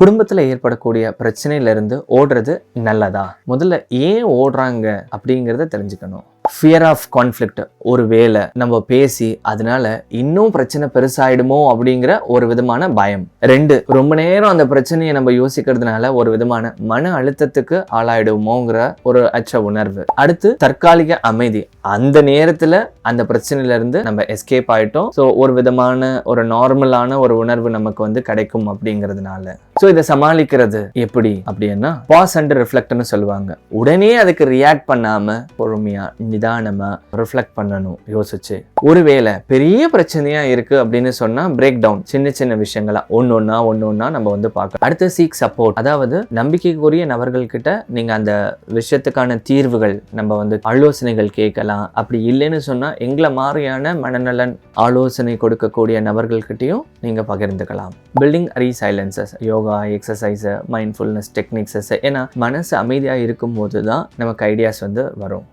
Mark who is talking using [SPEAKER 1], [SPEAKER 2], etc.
[SPEAKER 1] குடும்பத்தில் ஏற்படக்கூடிய பிரச்சனையிலிருந்து ஓடுறது நல்லதா? முதல்ல ஏன் ஓடுறாங்க அப்படிங்கிறத தெரிஞ்சுக்கணும். ஃபியர் ஆஃப் கான்ஃப்ளிக்ட் ஒரு வேலை. நம்ம பேசி அதனால இன்னும் பிரச்சனை பெருசாயிடுமோ அப்படிங்கிற ஒரு விதமான பயம். ரெண்டு ரொம்ப நேரம் அந்த பிரச்சனையை நம்ம யோசிக்கிறதுனால ஒரு விதமான மன அழுத்தத்துக்கு ஆளாயிடுமோங்கிற ஒரு அச்ச உணர்வு. அடுத்து தற்காலிக அமைதி. அந்த நேரத்துல அந்த பிரச்சனையில இருந்து நம்ம எஸ்கேப் ஆயிட்டோம். ஸோ ஒரு விதமான ஒரு நார்மலான ஒரு உணர்வு நமக்கு வந்து கிடைக்கும் அப்படிங்கிறதுனால. ஸோ இதை சமாளிக்கிறது எப்படி அப்படின்னா பாஸ் அண்ட் ரிஃப்ளெக்ட்னு சொல்லுவாங்க. உடனே அதுக்கு ரியாக்ட் பண்ணாம பொறுமையா நிதானமாக ரிஃப்ளெக்ட் பண்ணணும் யோசிச்சு. ஒருவேளை பெரிய பிரச்சனையாக இருக்குது அப்படின்னு சொன்னால் பிரேக் டவுன் சின்ன சின்ன விஷயங்களா ஒன்று ஒன்றா நம்ம வந்து பார்க்கலாம். அடுத்து சீக் சப்போர்ட் அதாவது நம்பிக்கைக்குரிய நபர்கள்கிட்ட நீங்கள் அந்த விஷயத்துக்கான தீர்வுகள் நம்ம வந்து ஆலோசனைகள் கேட்கலாம். அப்படி இல்லைன்னு சொன்னால் எங்களை மாதிரியான மனநலன் ஆலோசனை கொடுக்கக்கூடிய நபர்கள்கிட்டையும் நீங்கள் பகிர்ந்துக்கலாம். Building resiliences yoga exercise mindfulness techniques ஏன்னா மனசு அமைதியாக இருக்கும்போது தான் நமக்கு ஐடியாஸ் வந்து வரும்.